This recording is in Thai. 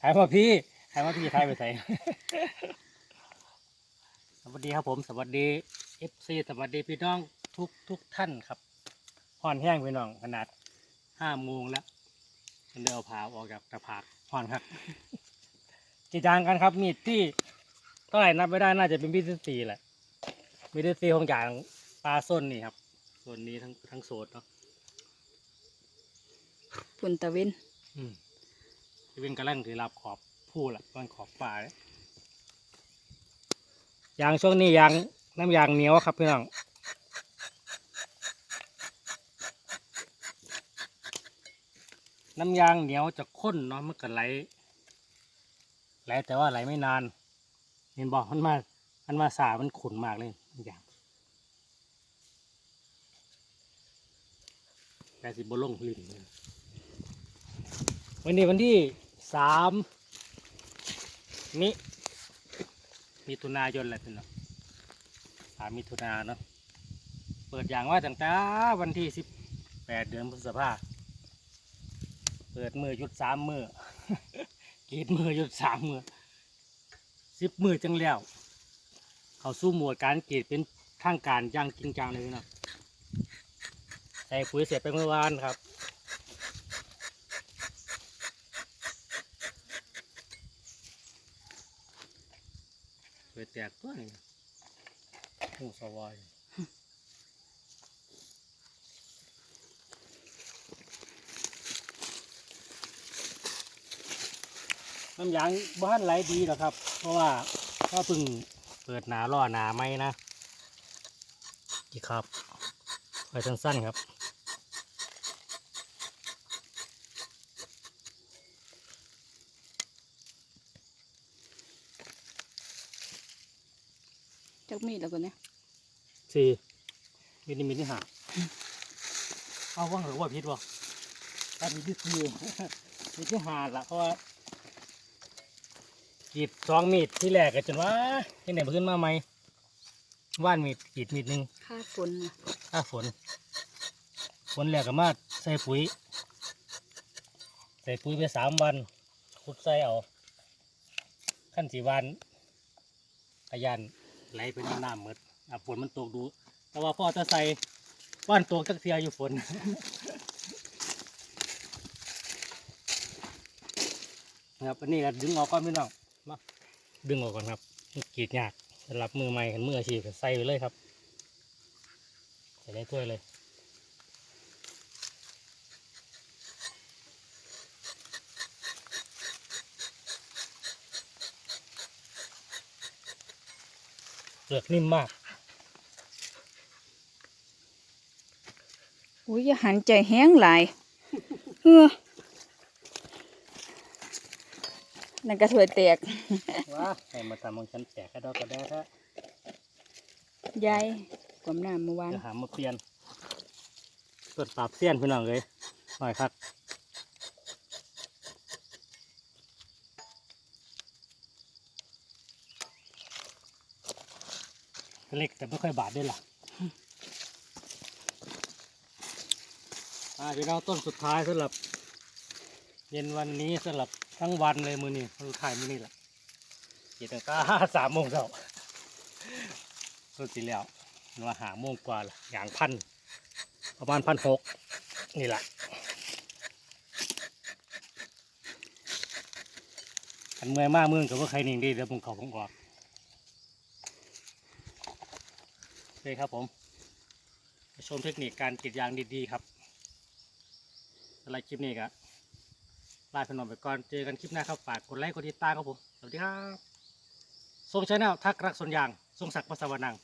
ถ่ายมาพี่ถ่ายมาพี่ถ่ายไปใส่สวัสดีครับผม สวัสดีเอฟซีสวัสดีพี่น้องทุกทุกท่านครับห่อนแห้งพี่น้องขนาดห้าโมงแล้วมันเดินเอาผาออกจากตะผากห่อนครับกี่จานกันครับ มีดที่เท่าไหร่นับไม่ได้น่าจะเป็นมีดที่สี่แหละมีดที่สี่ของอย่างปลาส้นนี่ครับส่วนนี้ทั้งทั้งโซนเนาะปุ่นตะเวนอืม ที่เป็นกระลังที่รับขอบผู้ละมันขอบป่าเลยยางช่วงนี้ยางน้ำยางเหนียวครับพี่น้องน้ำยางเหนียวจะข้นเนาะมันก็ไหลไหลแต่ว่าไหลไม่นาน เห็นบอกมันมา มันมาสามันขุ่นมากเลยน้ำยางแต่สิบลงลิ้นเลยวันนี้วันที่ สามมิมิถุนายนแหละพี่น้องสามมิถุนาเนาะเปิดอย่างว่าตั้งแต่วันที่สิบแปดเดือนพฤษภาเปิดมือหยุดสามมือกรีดมือหยุดสามมือสิบมือจังแล้ว เขาสู้หมวดการกรีดเป็นทางการย่างจริงจังเลยพี่น้องใส่ปุ๋ยเสร็จไปเมื่อวานครับ เปิดแตกตัวนี่หูสวายน้ำยางบ้านไหลดีหรอครับ เพราะว่าก็เพิ่งเปิดหนาล่อหนาไหมนะจีครับไปสั้นๆครับ จักมีดแล้วก็เนี่ยสี่มินิมินิหาเอาว่าเหรอว่าพิษวะถ้ามีที่สี่มีที่หาละเพราะว่ากรีดสองมีดที่แรกก็จนว่าที่ไหนมาขึ้นมาไหมว่านมีดกรีดมีดหนึ่งค่าฝนน่ะถ้าฝนฝนแรกก็มาใส่ปุ๋ย ใส่ปุ๋ยไปสามวันขุดใส่เอาขั้นสีวันขยัน ไหลไปในน้ำหมดอะฝนมันตกดู แต่ว่าพ่อจะใส่ว่านตกจักเทียอยู่ฝนนะครับอันนี้ก็ดึงออกก่อนพี่น้องมาดึงออกก่อนครับกรีดยากสำหรับมือใหม่เห็นมืออาชีพก็ใส่ไปเลยครับ ใส่ได้ถ้วยเลย เปลือกนิ่มมากอุ้ยอย่าหันใจแห้งหลายเฮ้อนั่นกระถวยแตกว้าให้มาทำของฉันแตกกระดอกกระแดะฮะยายกวามน้ำเมื่อวานจะหามาเปลี่ยนเปิดปราบเสี้ยนพี่น้องเลยหน่อยครับ เล็กแต่ไม่ค่อยบาดด้วยล่ะอ่าพี่น้องต้นสุดท้ายสำหรับ เย็นวันนี้สำหรับทั้งวันเลยมือนี้มือถ่ายมือนี้แหละกี่ตั้งแต่สามโมงเช้าสุดสิแล้วนว่าหาโมงกว่าละอย่างพันประมาณพันหกนี่แหละอันเมื่อยมากมือกับว่าใครนิ่งดีเดี๋ยวผมเขาผมออก เลยครับผมชมเทคนิคการกรีดยางดีๆครับอะไรคลิปนี้ก็ลาไปนอนไปก่อนเจอกันคลิปหน้าครับฝากกดไลค์กดติดตามครับผมสวัสดีครับทรงชาแนลทักรักสวนยางทรงศักดิ์ประสาวนัง